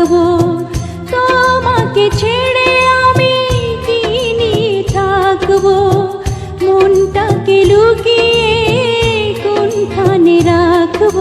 থাকব তোমাকে ছেড়ে আমি কিনি থাকব। মনটাকে লুকিয়ে কোনখানে রাখব?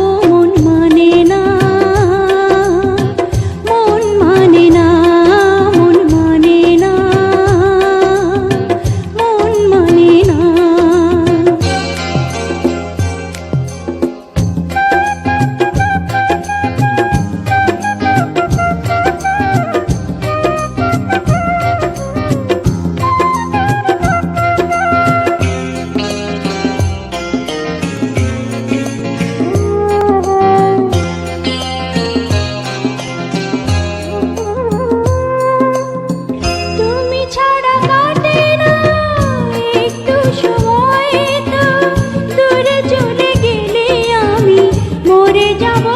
llamo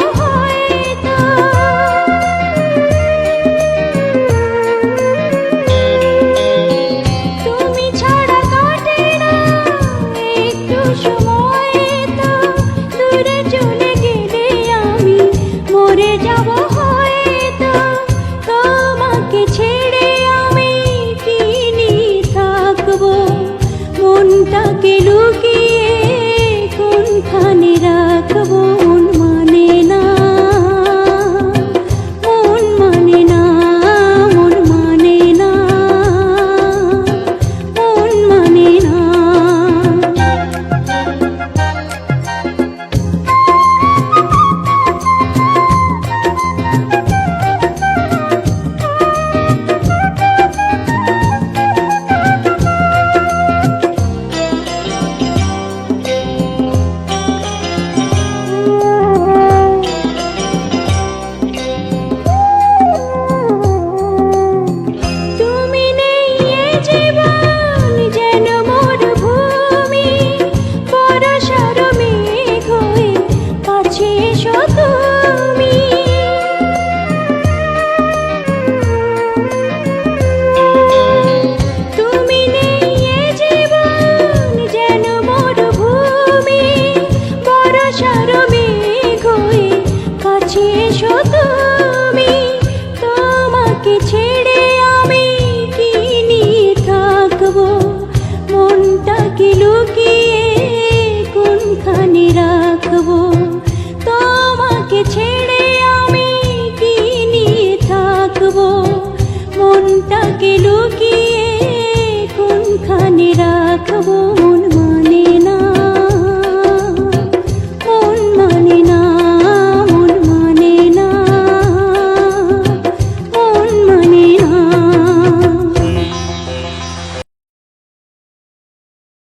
মিছে